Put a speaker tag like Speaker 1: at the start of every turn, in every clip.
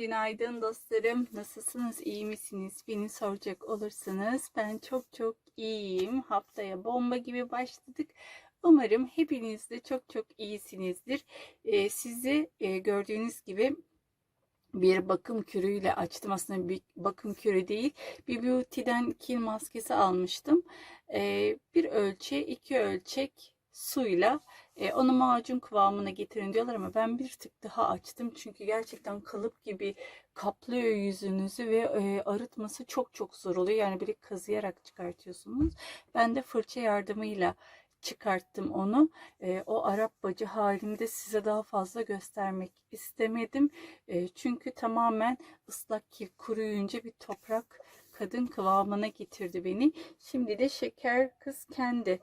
Speaker 1: Günaydın. Dostlarım. Nasılsınız? İyi misiniz? Beni soracak olursanız ben çok çok iyiyim. Haftaya bomba gibi başladık. Umarım hepiniz de çok çok iyisinizdir. Ee, sizi e, gördüğünüz gibi bir bakım kürüyle açtım. Aslında bir bakım kürü değil. Bir Beauty'den kil maskesi almıştım. Ee, bir ölçe, iki ölçek suyla e, onu macun kıvamına getirin diyorlar ama ben bir tık daha açtım. Çünkü gerçekten kalıp gibi kaplıyor yüzünüzü ve e, arıtması çok çok zor oluyor. Yani böyle kazıyarak çıkartıyorsunuz. Ben de fırça yardımıyla çıkarttım onu. E, o Arap bacı halinde size daha fazla göstermek istemedim. E, çünkü tamamen ıslak kil kuruyunca bir toprak kadın kıvamına getirdi beni. Şimdi de şeker kız kendi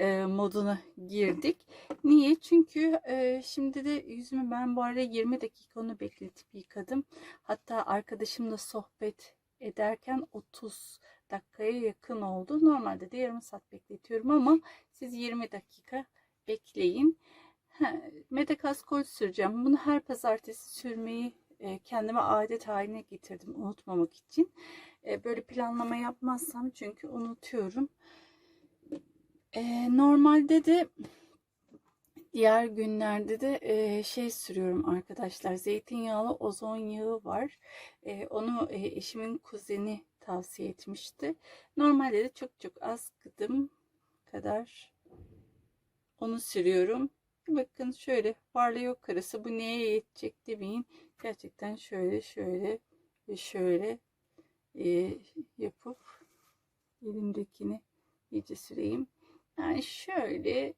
Speaker 1: e, moduna girdik. Niye? Çünkü e, şimdi de yüzümü ben bu arada 20 dakika onu bekletip yıkadım. Hatta arkadaşımla sohbet ederken 30 dakikaya yakın oldu. Normalde de yarım saat bekletiyorum ama siz 20 dakika bekleyin. Ha, Medekaskol süreceğim. Bunu her pazartesi sürmeyi e, kendime adet haline getirdim unutmamak için. E, böyle planlama yapmazsam çünkü unutuyorum. E, normalde de diğer günlerde de e, şey sürüyorum arkadaşlar. Zeytinyağlı ozon yağı var. E, onu e, eşimin kuzeni tavsiye etmişti. Normalde de çok çok az gıdım kadar onu sürüyorum. Bakın şöyle varlı yok karısı bu neye yetecek demeyin. Gerçekten şöyle şöyle ve şöyle e, yapıp elimdekini iyice süreyim. Yani şöyle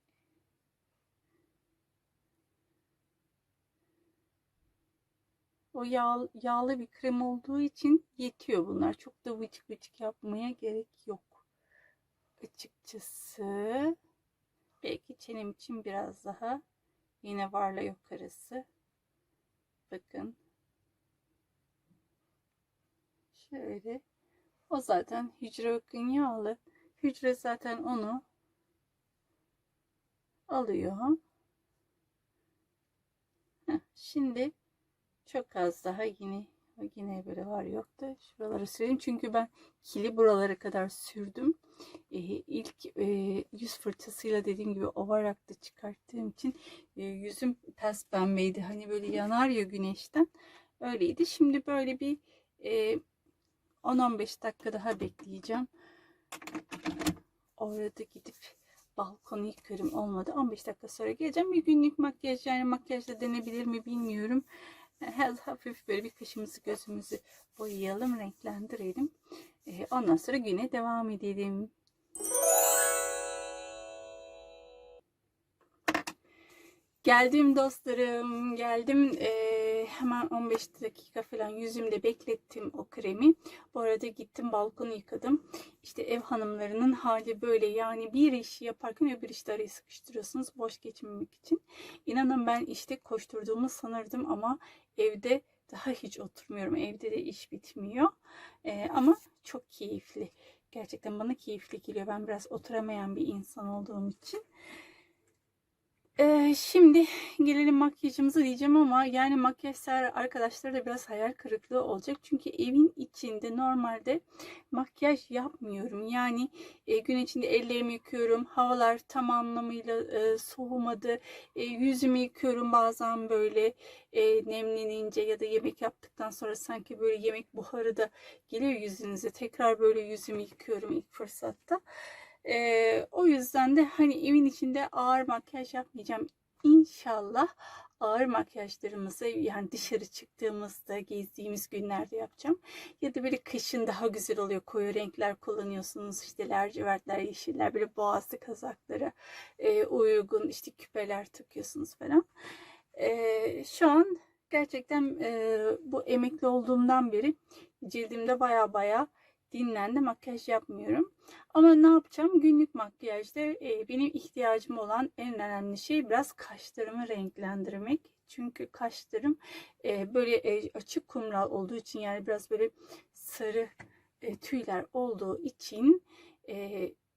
Speaker 1: o yağ, yağlı bir krem olduğu için yetiyor bunlar. Çok da vıcık vıcık yapmaya gerek yok. Açıkçası belki çenem için biraz daha yine varla yok arası. Bakın. Şöyle. O zaten hücre bakın yağlı. Hücre zaten onu alıyor. Heh, şimdi çok az daha yine yine böyle var yok da şuraları süreyim. Çünkü ben kili buralara kadar sürdüm. Ee, ilk e, yüz fırçasıyla dediğim gibi ovarakta çıkarttığım için e, yüzüm pes pembeydi. Hani böyle yanar ya güneşten. Öyleydi. Şimdi böyle bir e, 10-15 dakika daha bekleyeceğim. Orada gidip balkonu yıkarım olmadı. 15 dakika sonra geleceğim. Bir günlük makyaj yani makyajda denebilir mi bilmiyorum. Her hafif böyle bir kaşımızı gözümüzü boyayalım, renklendirelim. Ee, ondan sonra güne devam edelim. Geldim dostlarım, geldim. Ee, hemen 15 dakika falan yüzümde beklettim o kremi. Bu arada gittim balkonu yıkadım. İşte ev hanımlarının hali böyle yani bir işi yaparken öbür işte arayı sıkıştırıyorsunuz boş geçmemek için. İnanın ben işte koşturduğumu sanırdım ama evde daha hiç oturmuyorum. Evde de iş bitmiyor. Ee, ama çok keyifli. Gerçekten bana keyifli geliyor. Ben biraz oturamayan bir insan olduğum için. Ee, şimdi gelelim makyajımıza diyeceğim ama yani makyaj sever arkadaşlar da biraz hayal kırıklığı olacak. Çünkü evin içinde normalde makyaj yapmıyorum. Yani e, gün içinde ellerimi yıkıyorum. Havalar tam anlamıyla e, soğumadı. E, yüzümü yıkıyorum bazen böyle e, nemlenince ya da yemek yaptıktan sonra sanki böyle yemek buharı da geliyor yüzünüze. Tekrar böyle yüzümü yıkıyorum ilk fırsatta. Ee, o yüzden de hani evin içinde ağır makyaj yapmayacağım. İnşallah ağır makyajlarımızı yani dışarı çıktığımızda gezdiğimiz günlerde yapacağım. Ya da böyle kışın daha güzel oluyor. Koyu renkler kullanıyorsunuz. işte lacivertler, yeşiller, böyle boğazlı kazaklara e, uygun işte küpeler takıyorsunuz falan. E, şu an gerçekten e, bu emekli olduğumdan beri cildimde baya baya dinlendi makyaj yapmıyorum. Ama ne yapacağım? Günlük makyajda e, benim ihtiyacım olan en önemli şey biraz kaşlarımı renklendirmek. Çünkü kaşlarım e, böyle e, açık kumral olduğu için yani biraz böyle sarı tüyler olduğu için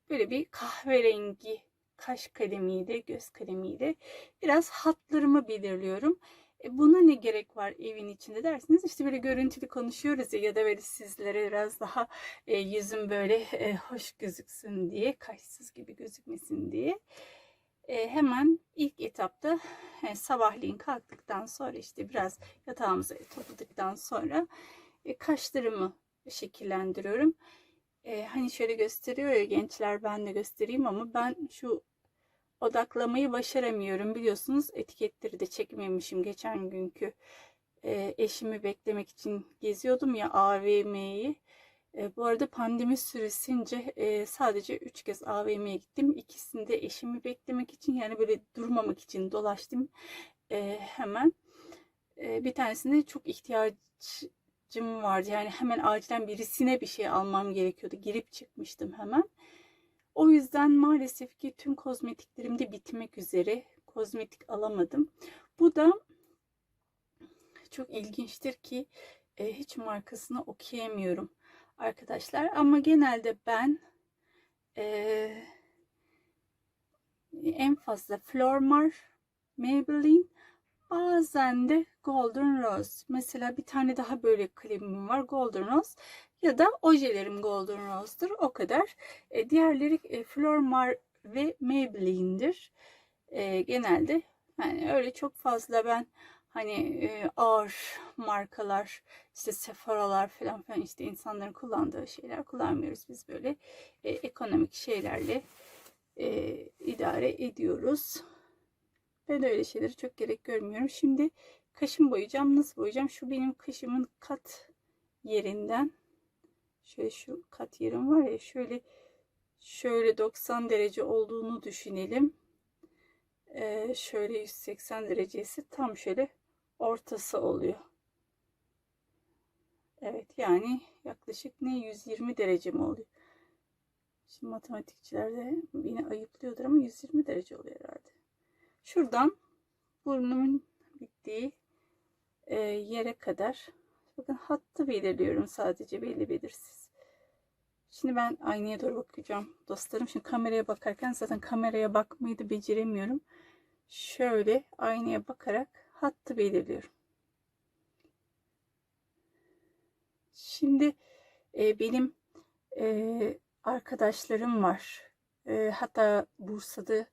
Speaker 1: böyle bir kahverengi kaş kalemiyle göz kalemiyle biraz hatlarımı belirliyorum. E, buna ne gerek var evin içinde dersiniz. İşte böyle görüntülü konuşuyoruz ya, ya da böyle sizlere biraz daha e, yüzüm böyle e, hoş gözüksün diye, kaşsız gibi gözükmesin diye. E, hemen ilk etapta e, sabahleyin kalktıktan sonra işte biraz yatağımızı topladıktan sonra e, kaşlarımı şekillendiriyorum. E, hani şöyle gösteriyor ya gençler ben de göstereyim ama ben şu odaklamayı başaramıyorum. Biliyorsunuz etiketleri de çekmemişim geçen günkü e, eşimi beklemek için geziyordum ya AVM'yi. E, bu arada pandemi süresince e, sadece 3 kez AVM'ye gittim. İkisinde eşimi beklemek için yani böyle durmamak için dolaştım e, hemen. E, bir tanesinde çok ihtiyacım vardı. Yani hemen acilen birisine bir şey almam gerekiyordu. Girip çıkmıştım hemen. O yüzden maalesef ki tüm kozmetiklerim de bitmek üzere. Kozmetik alamadım. Bu da çok ilginçtir ki e, hiç markasını okuyamıyorum arkadaşlar. Ama genelde ben e, en fazla Flormar, Maybelline, bazen de Golden Rose. Mesela bir tane daha böyle kremim var Golden Rose ya da ojelerim Golden Rose'dur. O kadar. E, diğerleri e, Flormar ve Maybelline'dir. E, genelde yani öyle çok fazla ben hani e, ağır markalar işte Sephora'lar falan filan işte insanların kullandığı şeyler kullanmıyoruz. Biz böyle e, ekonomik şeylerle e, idare ediyoruz. Ben öyle şeyleri çok gerek görmüyorum. Şimdi kaşım boyayacağım. Nasıl boyayacağım? Şu benim kaşımın kat yerinden şöyle şu kat yerim var ya şöyle şöyle 90 derece olduğunu düşünelim. Ee, şöyle 180 derecesi tam şöyle ortası oluyor. Evet yani yaklaşık ne 120 derece mi oluyor? Şimdi matematikçiler de yine ayıplıyordur ama 120 derece oluyor herhalde. Şuradan burnumun bittiği e, yere kadar bakın hattı belirliyorum sadece belli belirsiz. Şimdi ben aynaya doğru bakacağım dostlarım. Şimdi kameraya bakarken zaten kameraya bakmayı da beceremiyorum. Şöyle aynaya bakarak hattı belirliyorum. Şimdi e, benim e, arkadaşlarım var. E, hatta Bursa'da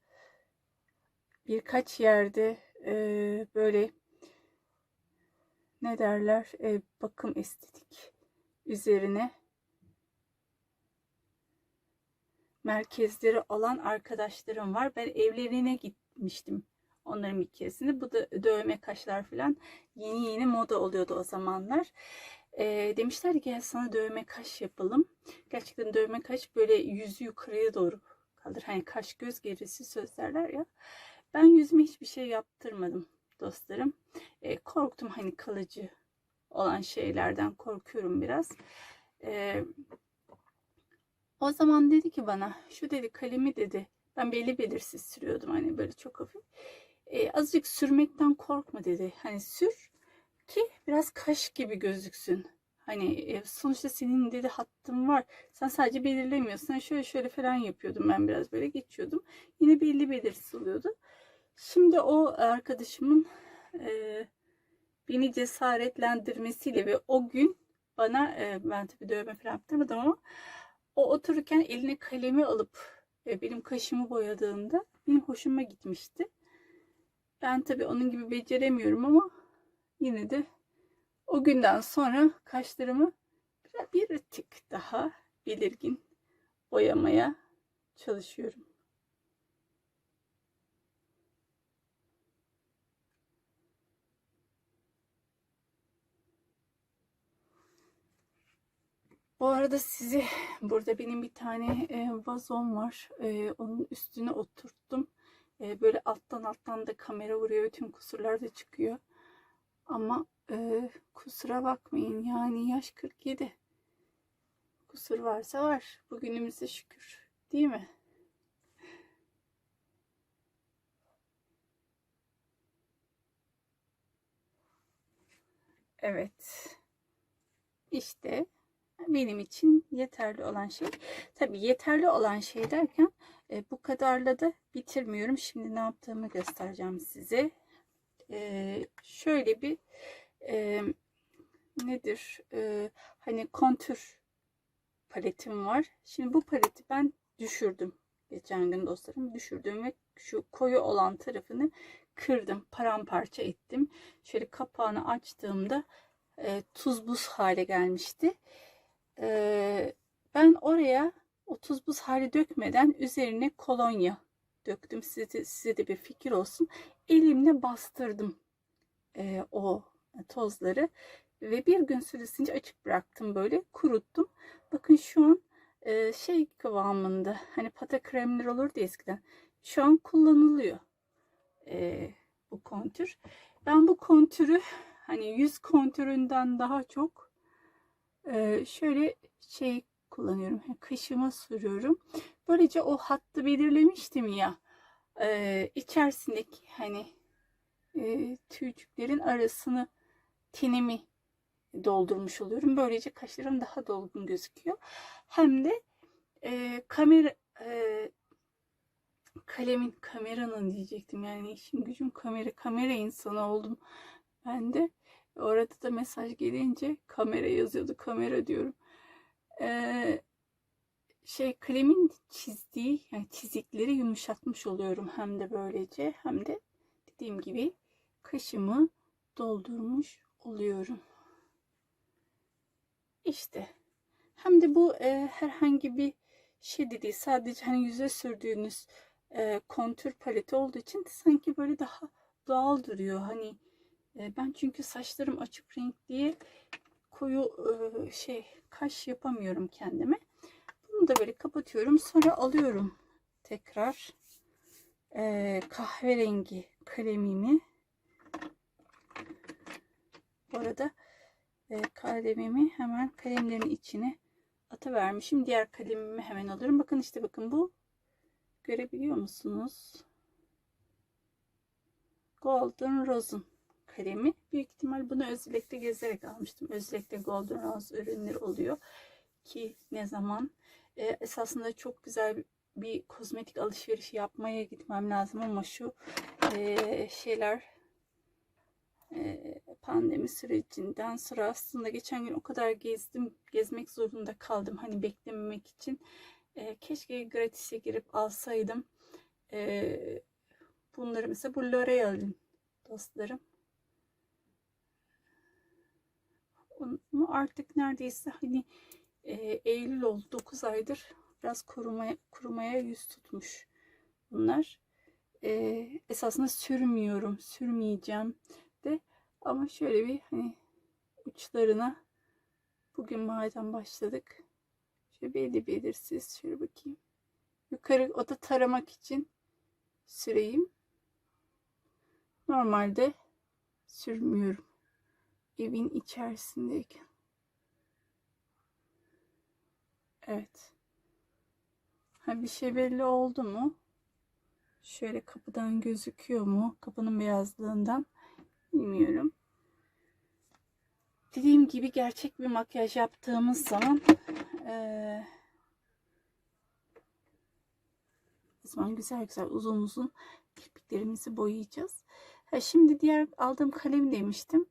Speaker 1: birkaç yerde e, böyle ne derler e, bakım estetik üzerine merkezleri olan arkadaşlarım var. Ben evlerine gitmiştim onların bir keresinde. Bu da dövme kaşlar falan yeni yeni moda oluyordu o zamanlar. E, demişler ki sana dövme kaş yapalım. Gerçekten dövme kaş böyle yüzü yukarıya doğru kaldır. Hani kaş göz gerisi söz ya. Ben yüzüme hiçbir şey yaptırmadım dostlarım. E, korktum hani kalıcı olan şeylerden korkuyorum biraz. E, o zaman dedi ki bana şu dedi kalemi dedi ben belli belirsiz sürüyordum hani böyle çok hafif. E, azıcık sürmekten korkma dedi. Hani sür ki biraz kaş gibi gözüksün. Hani e, sonuçta senin dedi hattın var. Sen sadece belirlemiyorsun. Hani şöyle şöyle falan yapıyordum ben biraz böyle geçiyordum. Yine belli belirsiz oluyordu. Şimdi o arkadaşımın e, beni cesaretlendirmesiyle ve o gün bana e, ben tabii dövme falan yaptırmadım ama o otururken eline kalemi alıp e, benim kaşımı boyadığında benim hoşuma gitmişti. Ben tabii onun gibi beceremiyorum ama yine de o günden sonra kaşlarımı bir tık daha belirgin boyamaya çalışıyorum. Bu arada sizi burada benim bir tane e, vazom var. E, onun üstüne oturttum. E, böyle alttan alttan da kamera vuruyor. Tüm kusurlar da çıkıyor. Ama e, kusura bakmayın yani yaş 47. Kusur varsa var. Bugünümüze şükür. Değil mi? Evet. İşte benim için yeterli olan şey. Tabi yeterli olan şey derken e, bu kadarla da bitirmiyorum. Şimdi ne yaptığımı göstereceğim size. e, şöyle bir e, nedir e, hani kontür paletim var. Şimdi bu paleti ben düşürdüm. Geçen gün dostlarım düşürdüm ve şu koyu olan tarafını kırdım. Paramparça ettim. Şöyle kapağını açtığımda e, tuz buz hale gelmişti. Ben oraya o tuz buz hali dökmeden üzerine kolonya döktüm. Size de, size de bir fikir olsun. Elimle bastırdım e, o tozları ve bir gün süresince açık bıraktım böyle kuruttum. Bakın şu an e, şey kıvamında hani pata kremler olurdu eskiden. Şu an kullanılıyor e, bu kontür. Ben bu kontürü hani yüz kontüründen daha çok şöyle şey kullanıyorum. Kaşıma sürüyorum. Böylece o hattı belirlemiştim ya. İçerisindeki hani e, tüycüklerin arasını tenimi doldurmuş oluyorum. Böylece kaşlarım daha dolgun gözüküyor. Hem de e, kamera e, kalemin kameranın diyecektim. Yani işim gücüm kamera kamera insanı oldum. Ben de orada da mesaj gelince kamera yazıyordu. Kamera diyorum. Ee, şey kalemin çizdiği yani çizikleri yumuşatmış oluyorum hem de böylece hem de dediğim gibi kaşımı doldurmuş oluyorum. İşte hem de bu e, herhangi bir şey de değil sadece hani yüze sürdüğünüz e, kontür paleti olduğu için sanki böyle daha doğal duruyor. Hani e, ben çünkü saçlarım açık renk diye koyu e, şey kaş yapamıyorum kendime. Bunu da böyle kapatıyorum. Sonra alıyorum tekrar e, kahverengi kalemimi. Bu arada e, kalemimi hemen kalemlerin içine atıvermişim. Diğer kalemimi hemen alıyorum. Bakın işte bakın bu görebiliyor musunuz? Golden Rose'un kalemi. Büyük ihtimal bunu Özlek'te gezerek almıştım. Özlek'te Golden Rose ürünleri oluyor. Ki ne zaman e, esasında çok güzel bir kozmetik alışverişi yapmaya gitmem lazım ama şu e, şeyler e, pandemi sürecinden sonra aslında geçen gün o kadar gezdim gezmek zorunda kaldım hani beklememek için e, keşke gratis'e girip alsaydım e, bunları mesela bu L'Oreal'in dostlarım Onu artık neredeyse hani e, Eylül oldu 9 aydır biraz kurumaya, kurumaya yüz tutmuş bunlar. E, esasında sürmüyorum, sürmeyeceğim de ama şöyle bir hani uçlarına bugün madem başladık şöyle belli belirsiz şöyle bakayım. Yukarı o da taramak için süreyim. Normalde sürmüyorum evin içerisindeyken. Evet. Ha bir şey belli oldu mu? Şöyle kapıdan gözüküyor mu? Kapının beyazlığından bilmiyorum. Dediğim gibi gerçek bir makyaj yaptığımız zaman ee, o zaman güzel güzel uzun uzun kirpiklerimizi boyayacağız. Ha, şimdi diğer aldığım kalem demiştim.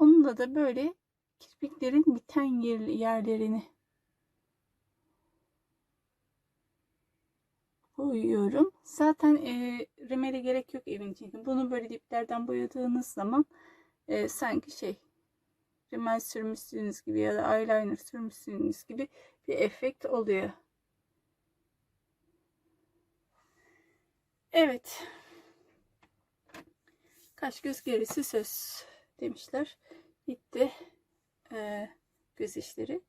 Speaker 1: Onunla da böyle kirpiklerin biten yer, yerlerini boyuyorum. Zaten e, rimele gerek yok evin içinde. Bunu böyle diplerden boyadığınız zaman e, sanki şey rimel sürmüşsünüz gibi ya da eyeliner sürmüşsünüz gibi bir efekt oluyor. Evet. Kaş göz gerisi söz demişler. Bitti ee, göz işleri.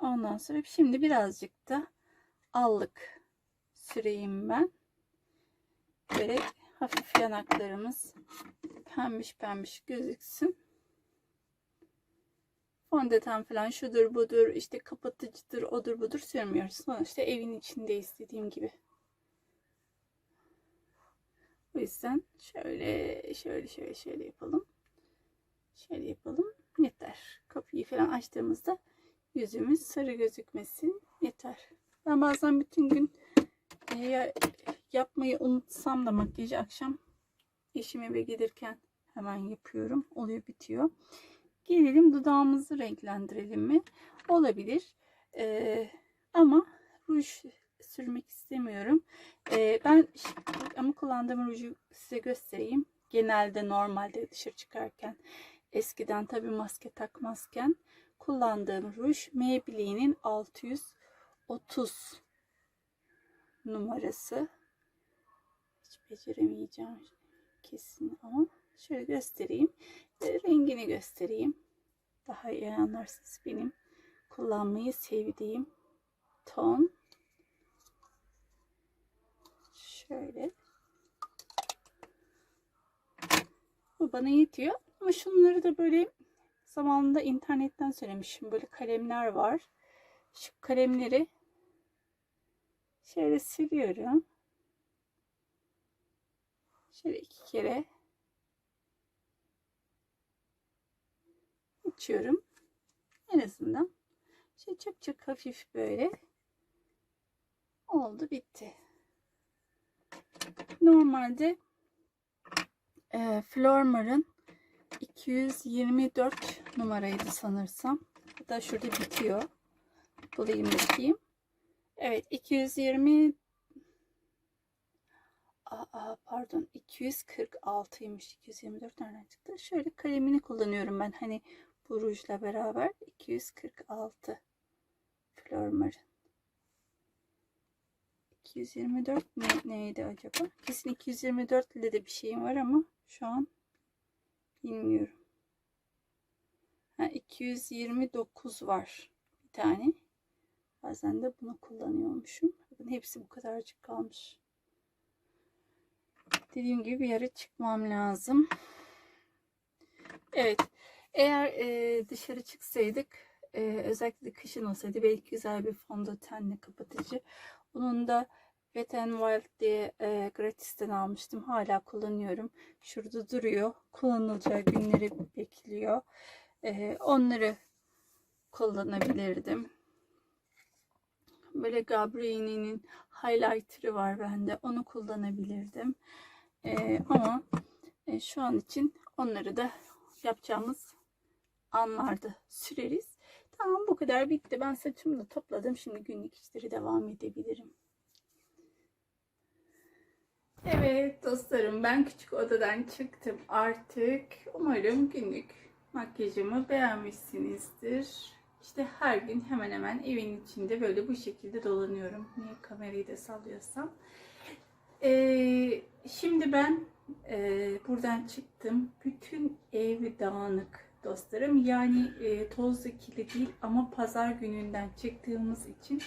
Speaker 1: Ondan sonra şimdi birazcık da allık süreyim ben. Böyle hafif yanaklarımız pembiş pembiş gözüksün. Fondöten falan şudur budur işte kapatıcıdır odur budur sürmüyoruz. Sonuçta evin içinde istediğim gibi. O yüzden şöyle şöyle şöyle şöyle yapalım. Şöyle yapalım. Yeter. Kapıyı falan açtığımızda yüzümüz sarı gözükmesin. Yeter. Ben bazen bütün gün e, yapmayı unutsam da makyajı akşam Eşim eve gelirken hemen yapıyorum. Oluyor bitiyor. Gelelim dudağımızı renklendirelim mi? Olabilir. Ee, ama ruj sürmek istemiyorum. Ee, ben ama kullandığım ruju size göstereyim. Genelde normalde dışarı çıkarken eskiden tabi maske takmazken kullandığım ruj Maybelline'in 630 numarası. Hiç beceremeyeceğim kesin ama şöyle göstereyim. Ve rengini göstereyim. Daha iyi anlarsınız benim kullanmayı sevdiğim ton. Şöyle. Bu bana yetiyor. Ama şunları da böyle zamanında internetten söylemişim. Böyle kalemler var. Şu kalemleri şöyle siliyorum. Şöyle iki kere içiyorum. En azından şey çok çok hafif böyle oldu bitti. Normalde e, Flormar'ın 224 numaraydı sanırsam. Hatta şurada bitiyor. Bulayım bakayım. Evet 220 Aa, pardon 246'ymış 224 nereden çıktı? Şöyle kalemini kullanıyorum ben hani bu rujla beraber 246 Flormar'ın 224 ne, neydi acaba? Kesin 224 ile de bir şeyim var ama şu an bilmiyorum. Ha, 229 var bir tane. Bazen de bunu kullanıyormuşum. Bakın hepsi bu kadarcık kalmış. Dediğim gibi bir yere çıkmam lazım. Evet. Eğer e, dışarı çıksaydık e, özellikle kışın olsaydı belki güzel bir fondötenle kapatıcı. Bunun da Wet n Wild diye e, gratisten almıştım. Hala kullanıyorum. Şurada duruyor. Kullanılacağı günleri bekliyor. E, onları kullanabilirdim. Böyle Gabrielli'nin highlighter'ı var bende. Onu kullanabilirdim. E, ama e, şu an için onları da yapacağımız anlarda süreriz. Tamam bu kadar bitti. Ben saçımı da topladım. Şimdi günlük işleri devam edebilirim. Evet dostlarım ben küçük odadan çıktım artık. Umarım günlük makyajımı beğenmişsinizdir. İşte her gün hemen hemen evin içinde böyle bu şekilde dolanıyorum. Niye kamerayı da sallıyorsam. Ee, şimdi ben e, buradan çıktım. Bütün ev dağınık dostlarım. Yani e, tozlu kirli değil ama pazar gününden çıktığımız için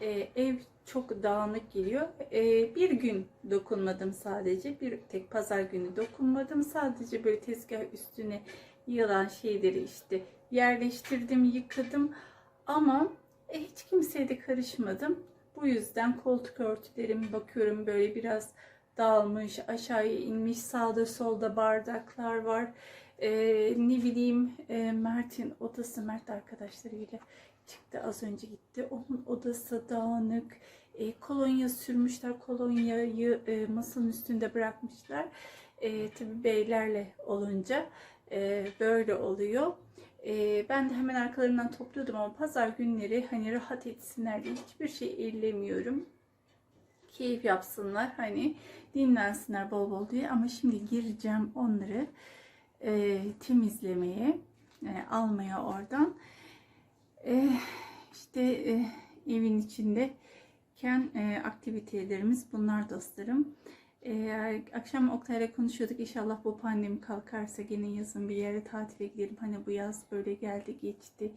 Speaker 1: e, ev çok dağınık geliyor. E, bir gün dokunmadım sadece. Bir tek pazar günü dokunmadım. Sadece böyle tezgah üstüne yığılan şeyleri işte yerleştirdim, yıkadım. Ama e, hiç kimseye de karışmadım. Bu yüzden koltuk örtülerim bakıyorum böyle biraz dağılmış, aşağıya inmiş, sağda solda bardaklar var. Ee, ne bileyim e, Mert'in odası, Mert arkadaşlarıyla çıktı az önce gitti. Onun odası dağınık. E, kolonya sürmüşler. Kolonyayı e, masanın üstünde bırakmışlar. E, tabii beylerle olunca e, böyle oluyor. E, ben de hemen arkalarından topluyordum ama pazar günleri hani rahat etsinler diye hiçbir şey ellemiyorum. Keyif yapsınlar hani dinlensinler bol bol diye ama şimdi gireceğim onları e, temizlemeye e, almaya oradan e, işte e, evin içindeyken e, aktivitelerimiz bunlar dostlarım. Ee, akşam Oktay'la konuşuyorduk. İnşallah bu pandemi kalkarsa gene yazın bir yere tatile gidelim. Hani bu yaz böyle geldi geçti.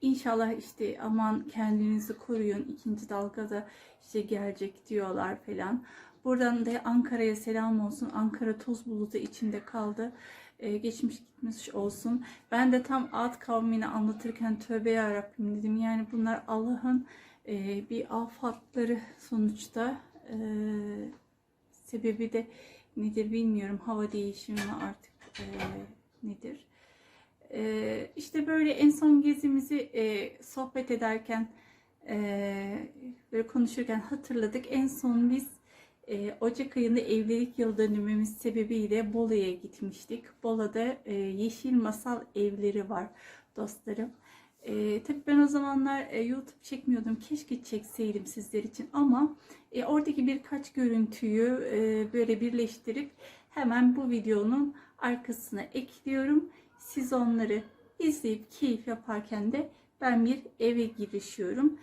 Speaker 1: İnşallah işte aman kendinizi koruyun. İkinci dalgada işte gelecek diyorlar falan. Buradan da Ankara'ya selam olsun. Ankara toz bulutu içinde kaldı. Ee, geçmiş gitmiş olsun. Ben de tam alt kavmini anlatırken tövbe yarabbim dedim. Yani bunlar Allah'ın e, bir afatları sonuçta. E, sebebi de nedir bilmiyorum. Hava değişimi mi artık e, nedir? E, işte böyle en son gezimizi e, sohbet ederken e, böyle konuşurken hatırladık. En son biz Ee, Ocak ayında evlilik yıl dönümümüz sebebiyle Bolu'ya gitmiştik. Bolu'da e, Yeşil Masal evleri var dostlarım. Ee, tabii ben o zamanlar e, YouTube çekmiyordum. Keşke çekseydim sizler için ama e, oradaki birkaç görüntüyü e, böyle birleştirip hemen bu videonun arkasına ekliyorum. Siz onları izleyip keyif yaparken de ben bir eve girişiyorum.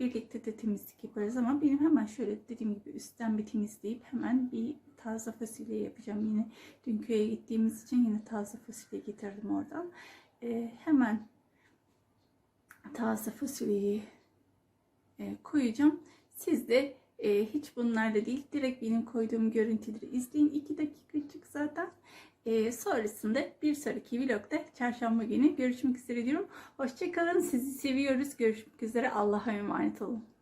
Speaker 1: Birlikte de temizlik yaparız ama benim hemen şöyle dediğim gibi üstten bir temizleyip hemen bir taze fasulye yapacağım. Yine dün köye gittiğimiz için yine taze fasulye getirdim oradan. Hemen taze fasulyeyi koyacağım. Siz de e, hiç bunlarla değil direkt benim koyduğum görüntüleri izleyin. 2 dakikacık zaten. E, sonrasında bir sonraki vlogda çarşamba günü görüşmek üzere diyorum. Hoşçakalın. Sizi seviyoruz. Görüşmek üzere. Allah'a emanet olun.